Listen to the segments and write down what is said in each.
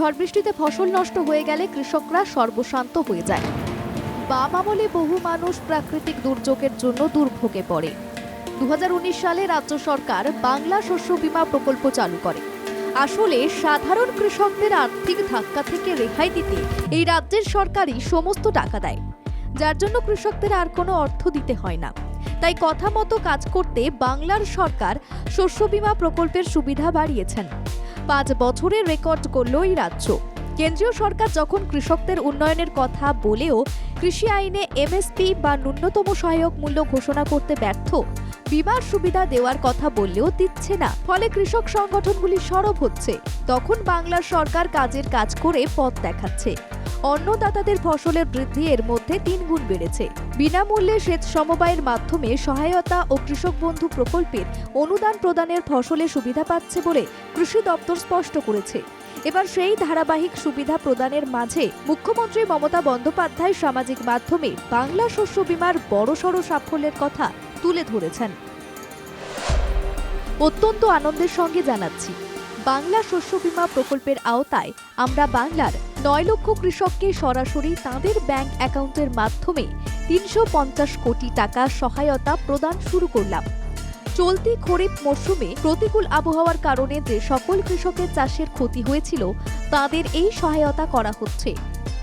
ঝড় বৃষ্টিতে ফসল নষ্ট হয়ে গেলে কৃষকরা সর্বশান্ত হয়ে যায়। বাম আমলে বহু মানুষ প্রাকৃতিক দুর্যোগের জন্য দুর্ভোগে পড়ে। দুহাজার উনিশ সালে রাজ্য সরকার বাংলা শস্য বীমা প্রকল্প চালু করে। আসলে সাধারণ কৃষকদের আর্থিক ধাক্কা থেকে রেহাই দিতে এই রাজ্যের সরকারই সমস্ত টাকা দেয়। যার জন্য কৃষকদের আর কোনো অর্থ দিতে হয় না। তাই কথা মতো কাজ করতে বাংলার সরকার শস্য বীমা প্রকল্পের সুবিধা বাড়িয়েছেন। পাঁচ বছরের রেকর্ড করল এই রাজ্য। কেন্দ্রীয় সরকার যখন কৃষকদের উন্নয়নের কথা বলেও কৃষি আইনে এমএসপি বা ন্যূনতম সহায়ক মূল্য ঘোষণা করতে ব্যর্থ, বিমার সুবিধা দেওয়ার কথা বললেও দিচ্ছে না। ফলে কৃষক সংগঠনগুলি সরব হচ্ছে। তখন বাংলার সরকার কাজের কাজ করে পথ দেখাচ্ছে। অন্নদাতাদের ফসলের বৃদ্ধি এর মধ্যে তিন গুণ বেড়েছে। বিনামূল্যে সেচ সমবায়ের মাধ্যমে সহায়তা ও কৃষক বন্ধু প্রকল্পের অনুদান প্রদানের ফসলে সুবিধা পাচ্ছে বলে কৃষি দপ্তর স্পষ্ট করেছে। এবার সেই ধারাবাহিক সুবিধা প্রদানের মাঝে মুখ্যমন্ত্রী মমতা বন্দ্যোপাধ্যায় সামাজিক মাধ্যমে বাংলা শস্য বীমার বড়সড় সাফল্যের কথা তুলে ধরেছেন। অত্যন্ত আনন্দের সঙ্গে জানাচ্ছি, বাংলা শস্য বীমা প্রকল্পের আওতায় আমরা বাংলার নয় লক্ষ কৃষককে সরাসরি তাদের ব্যাংক অ্যাকাউন্টের মাধ্যমে তিনশো পঞ্চাশ কোটি টাকা সহায়তা প্রদান শুরু করলাম। চলতি খরিফ মরশুমে প্রতিকূল আবহাওয়ার কারণে যে সকল কৃষকের চাষের ক্ষতি হয়েছিল, তাদের এই সহায়তা করা হচ্ছে।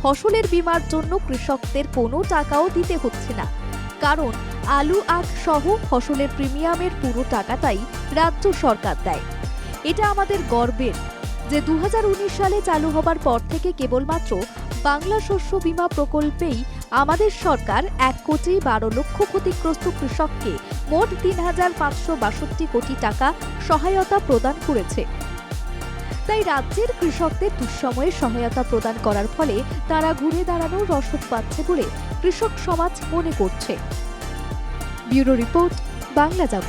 ফসলের বীমার জন্য কৃষকদের কোনো টাকাও দিতে হচ্ছে না। কারণ আলু, আখ সহ ফসলের প্রিমিয়ামের পুরো টাকাটাই রাজ্য সরকার দেয়। এটা আমাদের গর্বের যে দু হাজার উনিশ সালে চালু হবার পর থেকে কেবলমাত্র বাংলা শস্য বীমা প্রকল্পেই আমাদের সরকার এক কোটি বারো লক্ষ ক্ষতিগ্রস্ত কৃষককে মোট তিন হাজার পাঁচশো বাষট্টি কোটি টাকা সহায়তা প্রদান করেছে। তাই রাজ্যের কৃষকদের দুঃসময়ে সহায়তা প্রদান করার ফলে তারা ঘুরে দাঁড়ানোর রসদ পাচ্ছে বলে কৃষক সমাজ মনে করছে। ব্যুরো রিপোর্ট, বাংলা যাব।